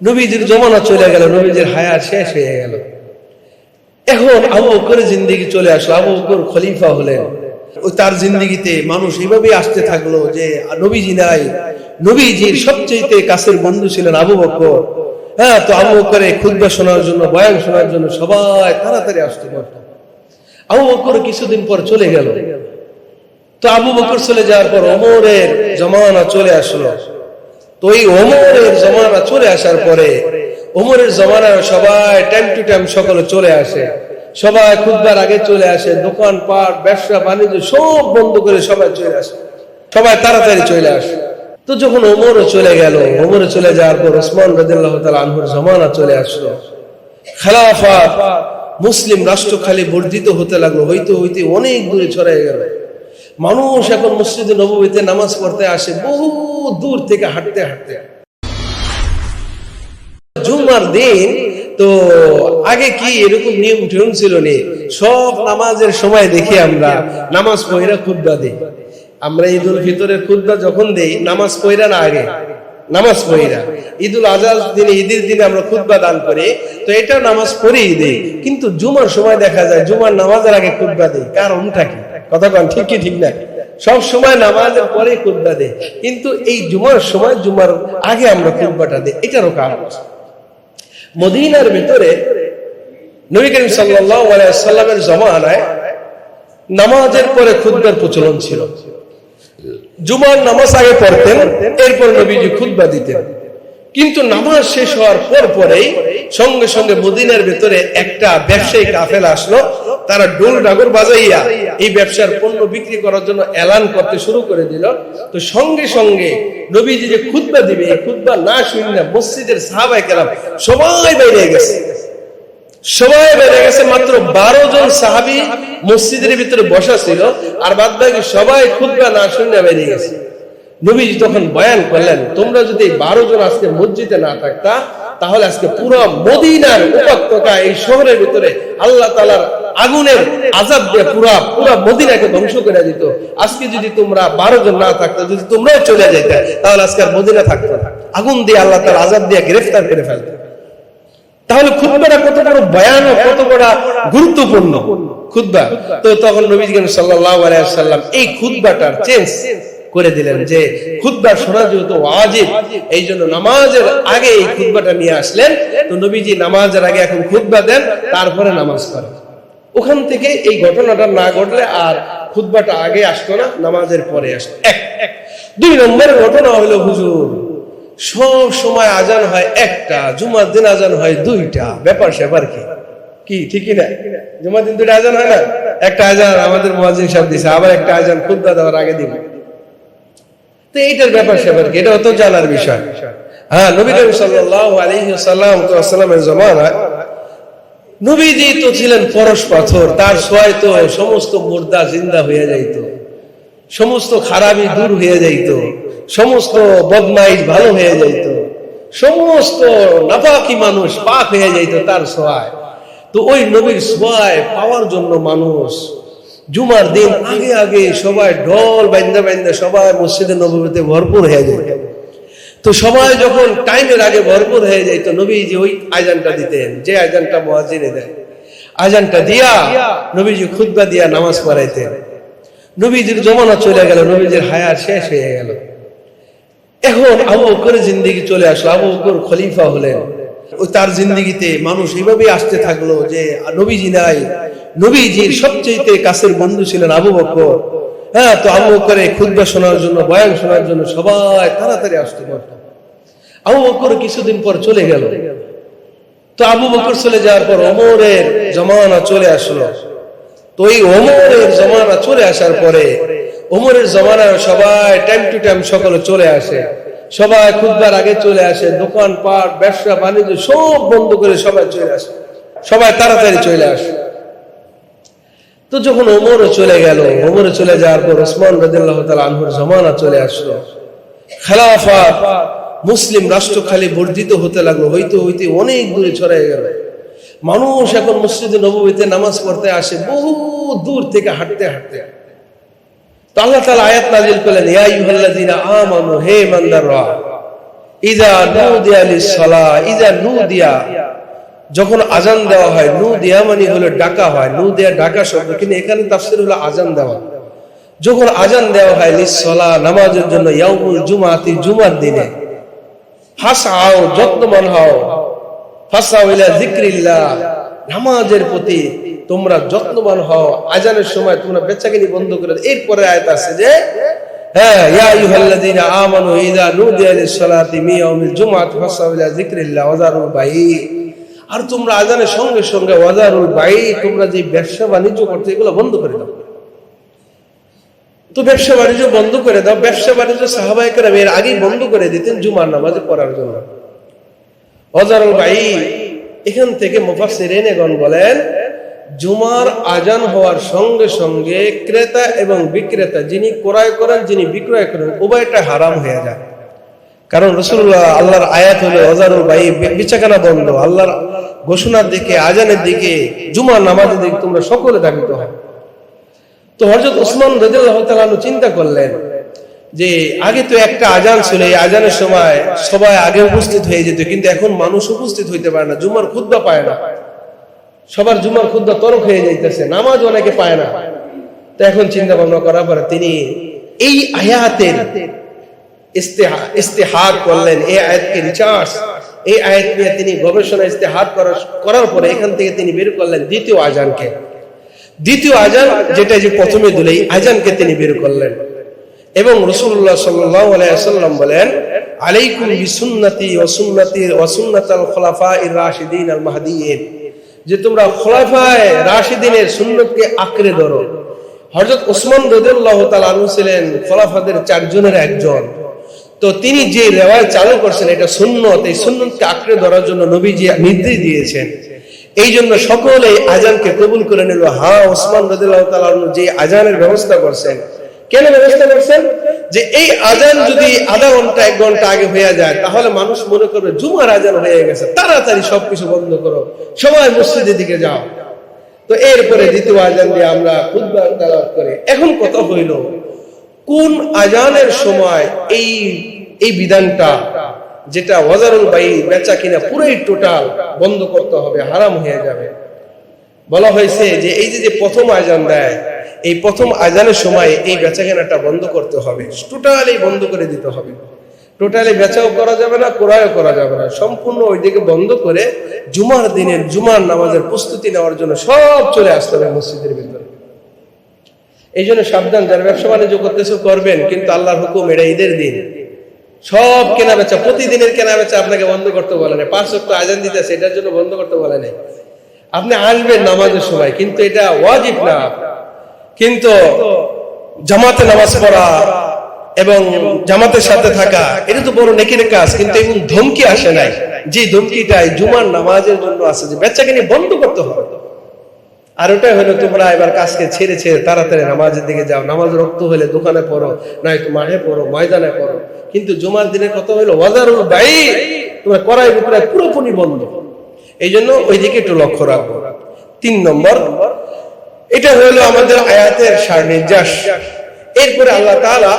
নবীজির জমানা চলে গেল, নবীজির হায়াত শেষ হয়ে গেল। এখন আবু বকর জিন্দিগি চলে আসলো, আবু বকর খলিফা হলেন। তার জিন্দিগিতে মানুষ এইভাবেই আসতে থাকল যে নবীজি নাই। নবীজির সবচেয়ে কাছের বন্ধু ছিলেন আবু বকর। হ্যাঁ তো আবু বকরে খুদ্া শোনার জন্য, বয়ান শোনার জন্য সবাই তাড়াতাড়ি আসতে পারত। আবু বকর কিছুদিন পর চলে গেল। তো আবু বকর চলে যাওয়ার পর অমরের জমানা চলে আসলো। তো এই ওমরের জমানা চলে আসার পরে, ওমরের জমানায় সবাই টাইম টু টাইম সকলে চলে আসে। সবাই খুদবার আগে চলে আসে দোকান পাট ব্যবসা, বাণিজ্য সব বন্ধ করে সবাই চলে আসে। সবাই তাড়াতাড়ি চলে আসে। তো যখন ওমরও চলে গেল, ওমরে চলে যাওয়ার পর ওসমান তাআলা আনহুর জমানা চলে আসলো। খেলাফাত, মুসলিম রাষ্ট্র খালি বর্ধিত হতে লাগল, হইতে হইতে অনেক দূরে ছড়াই গেল। মানুষ এখন মসজিদে নবমীতে নামাজ পড়তে আসে, বহু দূর থেকে হাঁটতে হাঁটতে। জুমার দিন, তো আগে কি এরকম নিয়ম টিয়ম ছিল নি? সব নামাজের সময় দেখি আমরা, নামাজ পয়রা খুদ্া দিই। আমরা ঈদুল ফিতরের খুদ্া যখন দেই, নামাজ পয়রা না আগে? নামাজ পড়িরা ঈদুল আজহার দিনে, ঈদের দিনে আমরা খুদ্া দান করি, তো এটা নামাজ পড়েই দেই। কিন্তু জুমার সময় দেখা যায়, জুমার নামাজের আগে খুদ্া দেই। কারণটা কি? কথা কন, ঠিক কি, ঠিক না? সব সময় নামাজের পরে খুদ্া দেই কিন্তু এই জুমার সময়, জুমার আগে আমরা খুদ্াটা দেই। এটারও কারণ মদিনার ভিতরে নবী করিম সাল্লামের জমানায় নামাজের পরে খুদ্বার প্রচলন ছিল। জুমার নামাজ আগে পড়তেন, এরপর নবীজি খুদ্া দিতেন। কিন্তু নামাজ শেষ হওয়ার পর পরেই সঙ্গে সঙ্গে মদিনার ভেতরে একটা ব্যবসায়ী কাফেল আসলো, তারা ডোল ডাগর বাজাইয়া এই ব্যবসার পণ্য বিক্রি করার জন্য এলান করতে শুরু করে দিল। তো সঙ্গে সঙ্গে নবীজি যে খুদ্া দিবে, এই খুদ্া না শুনে মসজিদের সাহাবাই কেরাম সবাই বাইরে গেছে। সবাই বেড়ে গেছে, মাত্র বারো জন সাহাবি মসজিদের ভিতরে বসা ছিল, আর বাদ বাকি সবাই খুদ্া না শুনে বেরিয়ে গেছে। নবীজি তখন বয়ান করলেন, তোমরা যদি বারো জন আজকে মসজিদে না থাকতা, তাহলে আজকে পুরো মদিনার উপত্যকা এই শহরের ভিতরে আল্লাহ তালার আগুনের আজাব দিয়ে পুরা পুরা মদিনাকে ধ্বংস করে দিত। আজকে যদি তোমরা বারো জন না থাকতো, যদি তোমরাও চলে যেতে তাহলে আজকে আর মদিনা থাকতো আগুন দিয়ে আল্লাহ তার আজাব দিয়ে গ্রেফতার করে ফেলতো। তাহলে খুদ্বাটা কত বড় ভয়ানক কত বড় গুরুত্বপূর্ণ। খুদ্া তো তখন নবী সাল্লাহ সাল্লাম এই খুদ্বাটার চেঞ্জ করে দিলেন যে খুদ্া শোনা যেহেতু ওয়াজিব। এই জন্য নামাজের আগে এই খুদ্বাটা নিয়ে আসলেন। তো নবীজি নামাজের আগে এখন খুদ্া দেন, তারপরে নামাজ করেন ওখান থেকে এই ঘটনাটা না ঘটলে আর খুদ্বাটা আগে আসতো না, নামাজের পরে আসতো। এক। এক দুই নম্বর ঘটনা হলো, হুজুর, সব সময় আজান হয় একটা, জুমার দিন আজান হয় দুইটা। ব্যাপার স্যাপার কি? কি, ঠিকই না? জুমার দিন দুইটা আজান হয় না? একটা আজান আমাদের মহাজিন সাহেব দিছে, আবার একটা আজান খুদ্া দেওয়ার আগে দিব। তো এইটার ব্যাপার স্যাপার কি? এটা তো জানার বিষয়। হ্যাঁ নবী ওয়াসাল্লাম তো আসসালামের জামানায় নবীজি তো ছিলেন পরশ পাথর, তার সোয়ায় তো সমস্ত মুর্দা জিন্দা হয়ে যাইতো, সমস্ত খারাপি দূর হয়ে যাইত, সমস্ত বদমাইশ ভালো হয়ে যাইত, সমস্ত নাপাকি মানুষ পাক হয়ে যাইত তার সোয়ায়। তো ওই নবীর সোয়ায় পাওয়ার জন্য মানুষ জুমার দিন আগে আগে সবাই ঢল বাইন্দা বাইন্দা সবাই মসজিদে নবীতে ভরপুর হয়ে যায়। তো সবাই যখন টাইমের আগে ভরপুর হয়ে যাইতো নবী যে ওই আজানটা দিতেন। যে আজানটা মহাজিনে দেয়, আজানটা দিয়া নবীজি খুদ্া দিয়া নামাজ পড়াইতেন। নবীজির জমানা চলে গেল, নবীজির হায়াত শেষ হয়ে গেল। এখন আবু বকরের জিন্দিগি চলে আসলো। আবু বকর খলিফা হলেন। তার জিন্দিগিতে মানুষ এইভাবেই আসতে থাকল যে নবীজি নাই নবীজির সবচেয়ে কাছের বন্ধু ছিলেন আবু বকর। হ্যাঁ তো আবু বকরে খুদ্া শোনার জন্য, বয়ান শোনার জন্য সবাই তাড়াতাড়ি আসতে পারত আবু বকর কিছুদিন পর চলে গেল। তো আবু বকর চলে যাওয়ার পর অমরের জমানা চলে আসলো। তো এই ওমরের জমানা চলে আসার পরে, ওমরের জমানায় সবাই টাইম টু টাইম সকলে চলে আসে। সবাই খুববার আগে চলে আসে দোকান পাট ব্যবসা, বাণিজ্য সব বন্ধ করে সবাই চলে আসে। সবাই তাড়াতাড়ি চলে আসে। তো যখন ওমরও চলে গেল, ওমরে চলে যাওয়ার পর ওসমান রাদিল্লাহ তাল আনহুর জমানা চলে আসলো। খেলাফাত, মুসলিম রাষ্ট্র খালি বর্ধিত হতে লাগল, হইতে হইতে অনেক দূরে ছড়াই গেল। মানুষ এখন মসজিদে নবীতে নামাজ পড়তে আসে বহু দূর থেকে হাঁটতে হাঁটতে। তো আল্লাহ তালা আয়াত নাজিল করলেন হে ইমানদাররা ইজা নুদিয়া লিসসালাহ ইজা নুদিয়া যখন আজান দেওয়া হয়, নু দিয়া মানে হলো ডাকা হয়, নু দেয়া ডাকা শব্দ, কিন্তু এখানে তাফসির হলো আজান দেওয়া যখন আজান দেওয়া হয়, লিসসালাহ, নামাজের জন্য ইয়াউমুল জুমাতি জুমার দিনে ফাসাও যত্নবান হও ফাসাও ইলা যিকরিল্লাহ, নামাজের প্রতি তোমরা যত্নবান হও, আজানের সময় তোমরা বেচাকিনি বন্ধ করে। এরপরে আয়াত আছে যে হ্যাঁ ইয়া আইয়ুহাল্লাযীনা আমানু ইযা নুদিয়া লিস-সালাতি মিন ইয়াউমিল জুমআতি ফাসাউ ইলা যিকরিল্লাহ ওয়াজারুল বাই আর তোমরা আজানের সঙ্গে সঙ্গে ওয়াজারুল বাই, তোমরা যে ব্যবসা বাণিজ্য করতে, এগুলো বন্ধ করে দাও। তো ব্যবসা বাণিজ্য বন্ধ করে দাও। ব্যবসা বাণিজ্য সাহাবায়ে কেরাম এর আগেই বন্ধ করে দিতেন জুমার নামাজে পড়ার জন্য। ওয়াজারুল বাই, এখান থেকে মুফাসসিরিনগণ বলেন, জুমার আজান হওয়ার সঙ্গে সঙ্গে ক্রেতা এবং বিক্রেতা, যিনি ক্রয় করেন, যিনি বিক্রয় করেন, উভয়টা হারাম হয়ে যায়। কারণ রসুল্লাহ আল্লাহর আয়াত হলো অজারুল ভাই বিচাকানা বন্ধ। আল্লাহর ঘোষণার দিকে, আজানের দিকে, জুমার নামাজের দিকে তোমরা সকলে দাবিত হয়। তো হজরত ওসমান তাআলা চিন্তা করলেন যে, আগে তো একটা আজান ছিল, এই আজানের সময় সবাই আগে উপস্থিত হয়ে যেত, কিন্তু এখন মানুষ উপস্থিত হইতে পারে না, জুমার খুদ্া পায় না। সবার জুমার খুদ্া তরক হয়ে যাইতেছে, নামাজ অনেকে পায় না। তো এখন চিন্তা ভাবনা করার পরে তিনি এই আয়াতের ইস্তেহার করলেন। এই আয়াতকে রিচার্জ? এই আয়াত নিয়ে তিনি গবেষণা ইস্তেহার করার পরে এখান থেকে তিনি বের করলেন দ্বিতীয় আজানকে। দ্বিতীয় আজান, যেটা যে প্রথমে দিল আজানকে তিনি বের করলেন। এবং রসুল্লাহ সাল্লাম বলেন, আলাইকুম বিসুন্নতি ওয়া সুন্নতি ওয়া সুন্নাতাল রাশিদিন আল যে তোমরা খোলাফায়ে রাশিদিনের সুন্নতকে আঁকড়ে ধরো। হযরত ওসমান রাদিয়াল্লাহু তাআলা আনহু ছিলেন খোলাফাদের চারজনের একজন। তো তিনি যে রেওয়ায় চালু করছেন, এটা সুন্নত, এই সুন্নতকে আঁকড়ে ধরার জন্য নবীজি নির্দেশ দিয়েছেন। এই জন্য সকলে আজানকে কবুল করে নিল। হ্যাঁ ওসমান আনহু যে আজানের ব্যবস্থা করছেন। কেন ব্যবস্থা করছেন? যে এই আজান যদি আধা ঘণ্টা, এক ঘণ্টা আগে হয়ে যায়, তাহলে মানুষ মনে করবে জুমার আজান হয়ে গেছে। তাড়াতাড়ি সবকিছু বন্ধ করো। সবাই মসজিদের দিকে যাও। তো এরপরে দ্বিতীয় আজান দিয়ে আমরা তেলাওয়াত করে। এখন কথা হইল কোন আজানের সময় এই এই বিধানটা, যেটা ওয়াজারুল বাই বেচা কিনা পুরোই টোটাল বন্ধ করতে হবে, হারাম হয়ে যাবে। বলা হয়েছে যে এই যে প্রথম আজান দেয়, এই প্রথম আজানের সময় এই বেচা কেনাটা বন্ধ করতে হবে টোটালি বন্ধ করে দিতে হবে। টোটালি বেচাও করা যাবে না, ক্রয়ও করা যাবে না, সম্পূর্ণ ওইদিকে বন্ধ করে জুমার দিনের, জুমার নামাজের প্রস্তুতি নেওয়ার জন্য সব চলে আসতে হবে মসজিদের ভিতরে। এই জন্য সাবধান, যারা ব্যবসা বাণিজ্য করতেছে করবেন, কিন্তু আল্লাহর হুকুম এটা ঈদের দিন। সব কেনা বেচা প্রতিদিনের কেনা বেচা আপনাকে বন্ধ করতে বলে না পাঁচ সপ্তাহ আজান দিতেছে, এটার জন্য বন্ধ করতে বলে নাই। আপনি আসবেন নামাজের সময়, কিন্তু এটা ওয়াজিব না। কিন্তু জামাতে নামাজ পড়া এবং জামাতের সাথে থাকা, এটা তো বড় নেকির কাজ, কিন্তু এমন ধমকি আসে নাই। যে ধমকিটাই জুমার নামাজের জন্য আসে। যে বেচাকে নিয়ে বন্ধ করতে হবে। আর ওটাই হলো তোমরা এবার কাজকে ছেড়ে ছেড়ে তাড়াতাড়ি নামাজের দিকে যাও। নামাজ রক্ত হলে দোকানে পড়ো নয়তো মাঠে পড়ো, ময়দানে পড়ো। কিন্তু জুমার দিনের কথা হলো, ওয়াজারুল বাই তোমার করাই বিক্রয় পুরোপুরি বন্ধ। এই জন্য ওই দিকে একটু লক্ষ্য রাখব তিন নম্বর, এটা হলো আমাদের আয়াতের সার নির্যাস এরপরে আল্লাহ তাআলা